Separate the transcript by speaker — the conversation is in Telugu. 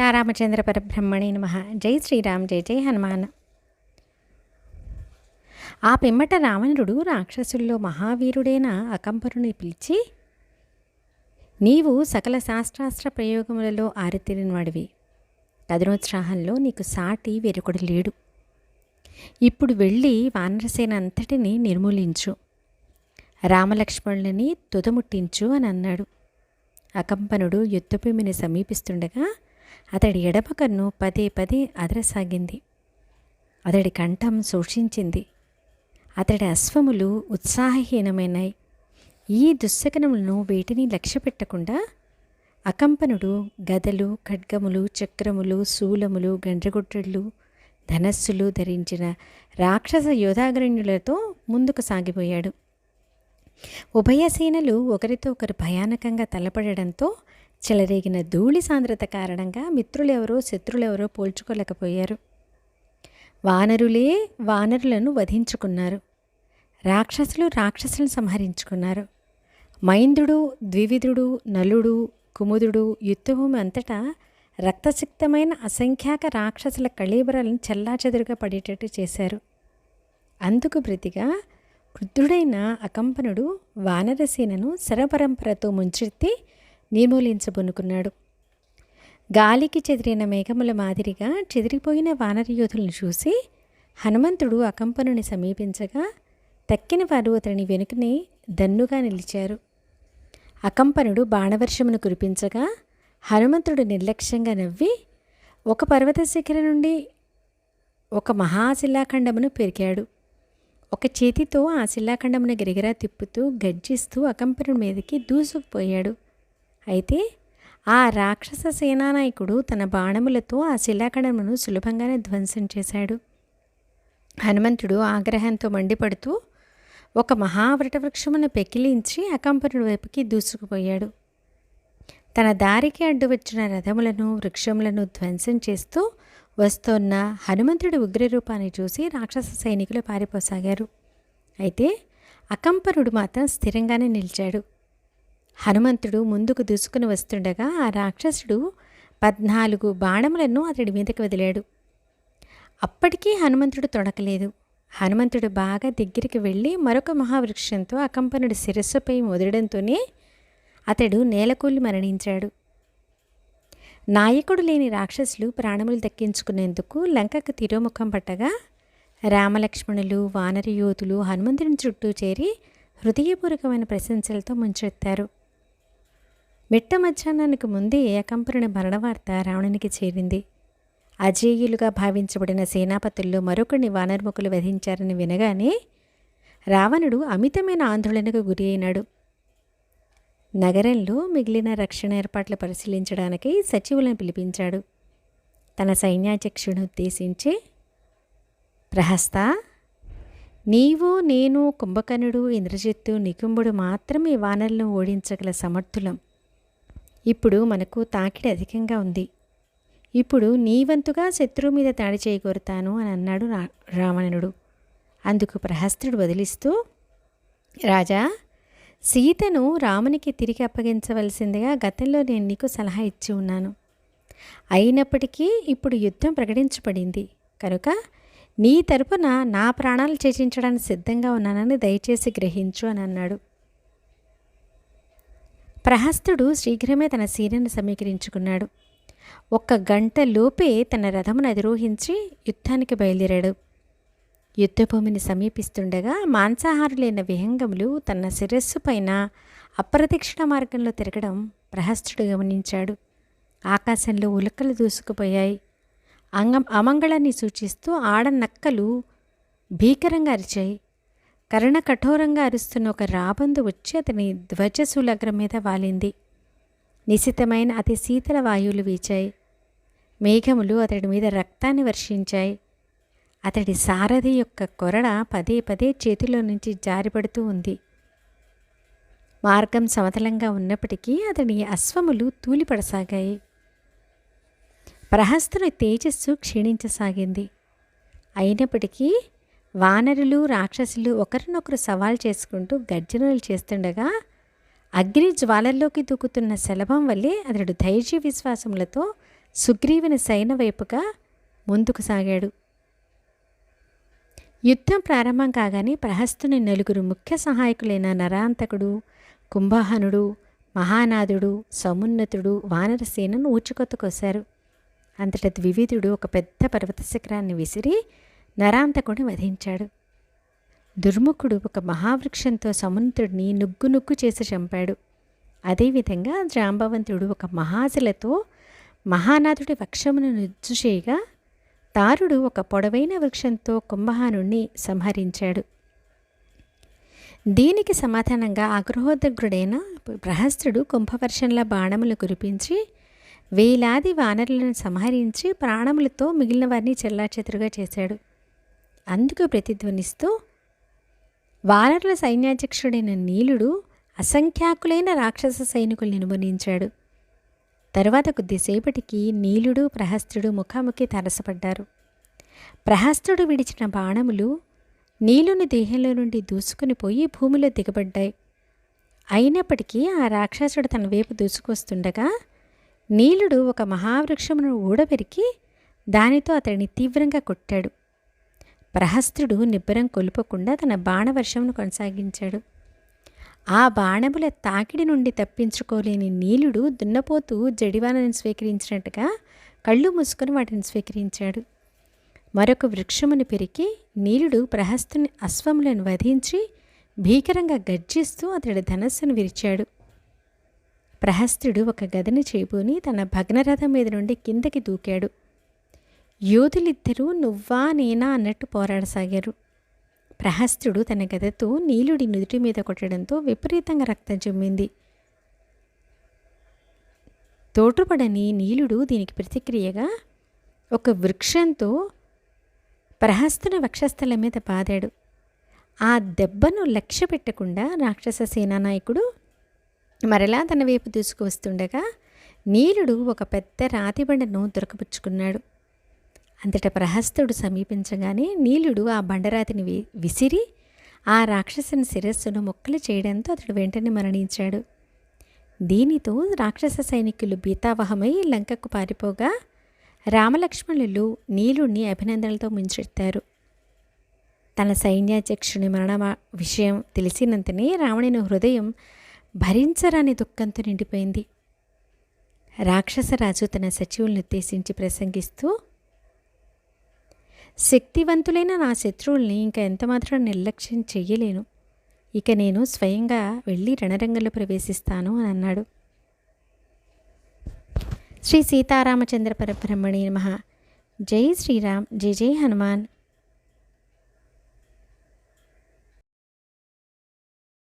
Speaker 1: రామచంద్ర పరబ్రహ్మణే నమ. జై శ్రీరామ్ జై జై హనుమాన్. ఆ పిమ్మట రావణుడు రాక్షసుల్లో మహావీరుడైన అకంపరుని పిలిచి నీవు సకల శాస్త్రాస్త్ర ప్రయోగములలో ఆరితేరినవాడివి. కదనోత్సాహంలో నీకు సాటి వెరుకుడు లేడు. ఇప్పుడు వెళ్ళి వానరసేన అంతటిని నిర్మూలించు. రామలక్ష్మణులని తుదముట్టించు అని అన్నాడు. అకంపనుడు యుద్ధభూమిని సమీపిస్తుండగా అతడి ఎడమ కన్ను పదే పదే అదరసాగింది. అతడి కంఠం శోషించింది. అతడి అశ్వములు ఉత్సాహహీనమైనాయి ఈ దుశ్శకనములను వేటిని లక్ష్యపెట్టకుండా అకంపనుడు గదలు ఖడ్గములు చక్రములు శూలములు గండ్రగొట్టెళ్ళు ధనస్సులు ధరించిన రాక్షస యోధాగ్రణ్యులతో ముందుకు సాగిపోయాడు. ఉభయ సేనలు ఒకరితో ఒకరు భయానకంగా తలపడడంతో చెలరేగిన ధూళి సాంద్రత కారణంగా మిత్రులెవరో శత్రులెవరో పోల్చుకోలేకపోయారు. వానరులే వానరులను వధించుకున్నారు. రాక్షసులు రాక్షసులను సంహరించుకున్నారు. మైందుడు ద్వివిధుడు నలుడు కుముదుడు యుద్ధభూమి అంతటా రక్తసిక్తమైన అసంఖ్యాక రాక్షసుల కళీబరాలను చెల్లాచెదురుగా పడేటట్టు చేశారు. అందుకు ప్రతిగా క్రుద్ధుడైన అకంపనుడు వానరసేనను శరపరంపరతో ముంచెత్తి నిర్మూలించబొనుకున్నాడు. గాలికి చెదిరిన మేఘముల మాదిరిగా చెదిరిపోయిన వానరయోధులను చూసి హనుమంతుడు అకంపనుని సమీపించగా తక్కిన వారు అతని వెనుకనే దన్నుగా నిలిచారు. అకంపనుడు బాణవర్షమును కురిపించగా హనుమంతుడు నిర్లక్ష్యంగా నవ్వి ఒక పర్వత శిఖర నుండి ఒక మహాశిలాఖండమును పెరిగాడు ఒక చేతితో ఆ శిలాఖండమును గిరిగిరా తిప్పుతూ గర్జిస్తూ అకంపనుడి మీదకి దూసుకుపోయాడు. అయితే ఆ రాక్షస సేనానాయకుడు తన బాణములతో ఆ శిలాఖండమును సులభంగానే ధ్వంసం చేశాడు. హనుమంతుడు ఆగ్రహంతో మండిపడుతూ ఒక మహావృటవృక్షమును పెకిలించి అకంపనుడి వైపుకి దూసుకుపోయాడు. తన దారికి అడ్డు వచ్చిన రథములను వృక్షములను ధ్వంసం చేస్తూ వస్తోన్న హనుమంతుడి ఉగ్రరూపాన్ని చూసి రాక్షస సైనికులు పారిపోసాగారు. అయితే అకంపనుడు మాత్రం స్థిరంగానే నిలిచాడు. హనుమంతుడు ముందుకు దూసుకుని వస్తుండగా ఆ రాక్షసుడు పద్నాలుగు బాణములను అతడి మీదకి వదిలాడు. అప్పటికీ హనుమంతుడు తొడకలేదు. హనుమంతుడు బాగా దగ్గరికి వెళ్ళి మరొక మహావృక్షంతో అకంపనుడి శిరస్సుపై మొదలడంతోనే అతడు నేలకూలి మరణించాడు. నాయకుడు లేని రాక్షసులు ప్రాణములు దక్కించుకునేందుకు లంకకు తిరోముఖం పట్టగా రామలక్ష్మణులు వానర యోధులు హనుమంతుని చుట్టూ చేరి హృదయపూర్వకమైన ప్రశంసలతో ముంచెత్తారు. మిట్ట మధ్యాహ్నానికి ముందే ఏకంపరుని మరణవార్త రావణునికి చేరింది. అజేయులుగా భావించబడిన సేనాపతుల్లో మరొకరిని వానర్ముఖులు వధించారని వినగానే రావణుడు అమితమైన ఆందోళనకు గురి అయినాడు. నగరంలో మిగిలిన రక్షణ ఏర్పాట్లు పరిశీలించడానికి సచివులను పిలిపించాడు. తన సైన్యాధ్యక్షుడిని ఉద్దేశించి ప్రహస్త నీవు నేను కుంభకర్ణుడు ఇంద్రజిత్తు నికుంభుడు మాత్రమే వానరులను ఓడించగల సమర్థులం. ఇప్పుడు మనకు తాకిడి అధికంగా ఉంది. ఇప్పుడు నీ వంతుగా శత్రువు మీద దాడి చేయగోరుతాను అని అన్నాడు రా రావణుడు. అందుకు ప్రహస్త్రుడు బదిలిస్తూ రాజా సీతను రామునికి తిరిగి అప్పగించవలసిందిగా గతంలో నేను నీకు సలహా ఇచ్చి ఉన్నాను. అయినప్పటికీ ఇప్పుడు యుద్ధం ప్రకటించబడింది. కనుక నీ తరపున నా ప్రాణాలు చేచించడానికి సిద్ధంగా ఉన్నానని దయచేసి గ్రహించు అని అన్నాడు. ప్రహస్తుడు శీఘ్రమే తన సీనను సమీకరించుకున్నాడు. ఒక్క గంట లోపే తన రథమును అధిరోహించి యుద్ధానికి బయలుదేరాడు. యుద్ధభూమిని సమీపిస్తుండగా మాంసాహారులైన విహంగములు తన శిరస్సు పైన అప్రదక్షిణ మార్గంలో తిరగడం ప్రహస్తుడు గమనించాడు. ఆకాశంలో ఉలకలు దూసుకుపోయాయి. అంగం అమంగళాన్ని సూచిస్తూ ఆడ నక్కలు భీకరంగా అరిచాయి. కర్ణ కఠోరంగా అరుస్తున్న ఒక రాబందు వచ్చి అతని ధ్వజశూలగ్ర మీద వాలింది. నిశితమైన అతి శీతల వాయువులు వీచాయి. మేఘములు అతడి మీద రక్తాన్ని వర్షించాయి. అతడి సారథి యొక్క కొరడ పదే పదే చేతిలో నుంచి జారిపడుతూ ఉంది. మార్గం సమతలంగా ఉన్నప్పటికీ అతని అశ్వములు తూలిపడసాగాయి. ప్రహస్తుని తేజస్సు క్షీణించసాగింది. అయినప్పటికీ వానరులు రాక్షసులు ఒకరినొకరు సవాల్ చేసుకుంటూ గర్జనలు చేస్తుండగా అగ్ని జ్వాలల్లోకి దూకుతున్న శలభం వల్లే అతడు ధైర్య విశ్వాసములతో సుగ్రీవుని సైన వైపుగా ముందుకు సాగాడు. యుద్ధం ప్రారంభం కాగానే ప్రహస్తుని నలుగురు ముఖ్య సహాయకులైన నరాంతకుడు కుంభహనుడు మహానాథుడు సమున్నతుడు వానరసేనను ఊచుకొత్తకొశారు అంతట ద్వివిధుడు ఒక పెద్ద పర్వత శిఖరాన్ని విసిరి నరాంతకుని వధించాడు. దుర్ముఖుడు ఒక మహావృక్షంతో సముద్రుడిని నుగ్గు నుగ్గు చేసి చంపాడు. అదేవిధంగా జాంబవంతుడు ఒక మహాశిలతో మహానాథుడి వక్షమును నుజ్జు చేయగా తారుడు ఒక పొడవైన వృక్షంతో కుంభహానుణ్ణి సంహరించాడు. దీనికి సమాధానంగా ఆగ్రహోదగ్రుడైన ప్రహస్తుడు కుంభవర్షంల బాణములు కురిపించి వేలాది వానరులను సంహరించి ప్రాణములతో మిగిలిన వారిని చెల్లాచెదురుగా చేశాడు. అందుకు ప్రతిధ్వనిస్తూ వానరుల సైన్యాధ్యక్షుడైన నీలుడు అసంఖ్యాకులైన రాక్షస సైనికుల్ని నిర్మూలించాడు. తరువాత కొద్దిసేపటికి నీలుడు ప్రహస్తుడు ముఖాముఖి తరసపడ్డారు. ప్రహస్తుడు విడిచిన బాణములు నీలుని దేహంలో నుండి దూసుకుని పోయి భూమిలో దిగబడ్డాయి. అయినప్పటికీ ఆ రాక్షసుడు తన వైపు దూసుకొస్తుండగా నీలుడు ఒక మహావృక్షమును ఊడబెరికి దానితో అతడిని తీవ్రంగా కొట్టాడు. ప్రహస్త్రుడు నిబ్బరం కొలుపకుండా తన బాణవర్షమును కొనసాగించాడు. ఆ బాణముల తాకిడి నుండి తప్పించుకోలేని నీలుడు దున్నపోతూ జడివానని స్వీకరించినట్టుగా కళ్ళు మూసుకొని వాటిని స్వీకరించాడు. మరొక వృక్షమును పెరికి నీలుడు ప్రహస్తుని అశ్వములను వధించి భీకరంగా గర్జిస్తూ అతడి ధనస్సును విరిచాడు. ప్రహస్తుడు ఒక గదిని చేపూని తన భగ్నరథం మీద నుండి కిందకి దూకాడు. యోధులిద్దరూ నువ్వా నేనా అన్నట్టు పోరాడసాగారు. ప్రహస్తుడు తన గదతో నీలుడి నుదుటి మీద కొట్టడంతో విపరీతంగా రక్తం జమ్మింది. తోటుపడని నీలుడు దీనికి ప్రతిక్రియగా ఒక వృక్షంతో ప్రహస్తుని వక్షస్థలం మీద బాదాడు ఆ దెబ్బను లక్ష్య పెట్టకుండా రాక్షస సేనానాయకుడు మరలా తన వైపు దూసుకువస్తుండగా నీలుడు ఒక పెద్ద రాతిబండను దొరకపుచ్చుకున్నాడు అంతట ప్రహస్తుడు సమీపించగానే నీలుడు ఆ బండరాతిని వి విసిరి ఆ రాక్షసుని శిరస్సును మొక్కలు చేయడంతో అతడు వెంటనే మరణించాడు. దీనితో రాక్షస సైనికులు బీతావహమై లంకకు పారిపోగా రామలక్ష్మణులు నీలుణ్ణి అభినందనలతో ముంచెత్తారు. తన సైన్యాధ్యక్షుని మరణ విషయం తెలిసినంతనే రావణుని హృదయం భరించరాని దుఃఖంతో నిండిపోయింది. రాక్షసరాజు తన సచివులను ఉద్దేశించి ప్రసంగిస్తూ శక్తివంతులైన నా శత్రువుల్ని ఇంకా ఎంతమాత్రం నిర్లక్ష్యం చెయ్యలేను. ఇక నేను స్వయంగా వెళ్ళి రణరంగంలో ప్రవేశిస్తాను అని అన్నాడు. శ్రీ సీతారామచంద్ర పరబ్రహ్మణి నమ. జై శ్రీరామ్. జై జై హనుమాన్.